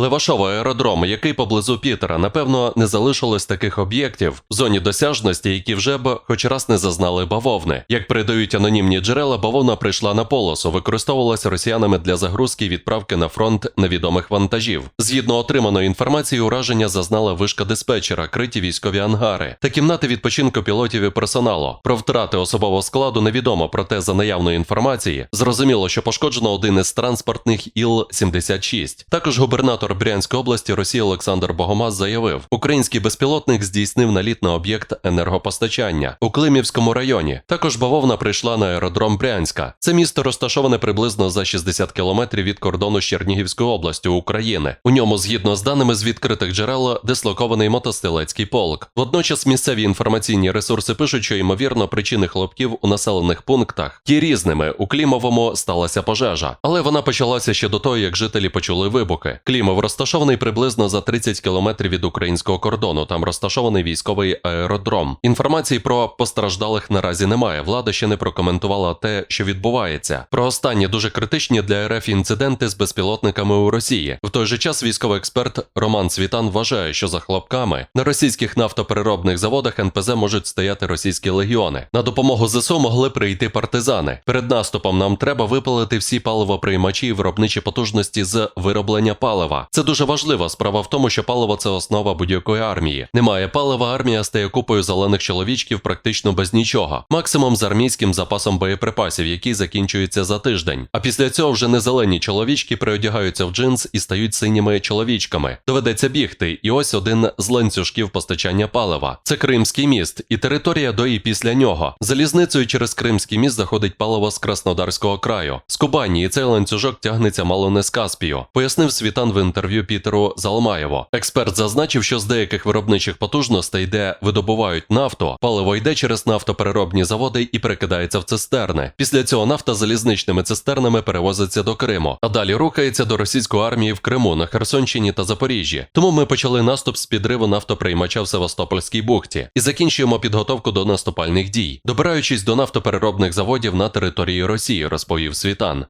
Левашов аеродром, який поблизу Пітера, напевно, не залишилось таких об'єктів в зоні досяжності, які вже б хоч раз не зазнали бавовни. Як передають анонімні джерела, бавовна прийшла на полосу, використовувалася росіянами для загрузки і відправки на фронт невідомих вантажів. Згідно отриманої інформації, ураження зазнала вишка диспетчера, криті військові ангари та кімнати відпочинку пілотів і персоналу. Про втрати особового складу невідомо, проте за наявної інформації зрозуміло, що пошкоджено один із транспортних Іл-76. Також губернатор Брянської області Росії Олександр Богомаз заявив, український безпілотник здійснив наліт на об'єкт енергопостачання у Климівському районі. Також бавовна прийшла на аеродром Брянська. Це місто розташоване приблизно за 60 кілометрів від кордону з Чернігівською областю України. У ньому, згідно з даними з відкритих джерел, дислокований мотострілецький полк. Водночас місцеві інформаційні ресурси пишуть, що ймовірно причини хлопків у населених пунктах ті різними. У Клімовому сталася пожежа, але вона почалася ще до того, як жителі почули вибухи. Клімов розташований приблизно за 30 кілометрів від українського кордону. Там розташований військовий аеродром. Інформації про постраждалих наразі немає. Влада ще не прокоментувала те, що відбувається. Про останні дуже критичні для РФ інциденти з безпілотниками у Росії. В той же час військовий експерт Роман Світан вважає, що за хлопками на російських нафтопереробних заводах НПЗ можуть стояти російські легіони. На допомогу ЗСУ могли прийти партизани. Перед наступом нам треба випалити всі паливоприймачі і виробничі потужності з вироблення палива. Це дуже важливо. Справа в тому, що паливо це основа будь-якої армії. Немає палива, армія стає купою зелених чоловічків практично без нічого. Максимум з армійським запасом боєприпасів, який закінчується за тиждень. А після цього вже не зелені чоловічки переодягаються в джинс і стають синіми чоловічками. Доведеться бігти. І ось один з ланцюжків постачання палива. Це Кримський міст і територія до і після нього. Залізницею через Кримський міст заходить паливо з Краснодарського краю. З Кубані і цей ланцюжок тягнеться мало не з Каспію. Пояснив світан в інтерв'ю Пітеру Залмаєво. Експерт зазначив, що з деяких виробничих потужностей, де видобувають нафту, паливо йде через нафтопереробні заводи і перекидається в цистерни. Після цього нафта залізничними цистернами перевозиться до Криму, а далі рухається до російської армії в Криму на Херсонщині та Запоріжжі. Тому ми почали наступ з підриву нафтоприймача в Севастопольській бухті і закінчуємо підготовку до наступальних дій, добираючись до нафтопереробних заводів на території Росії, розповів Світан.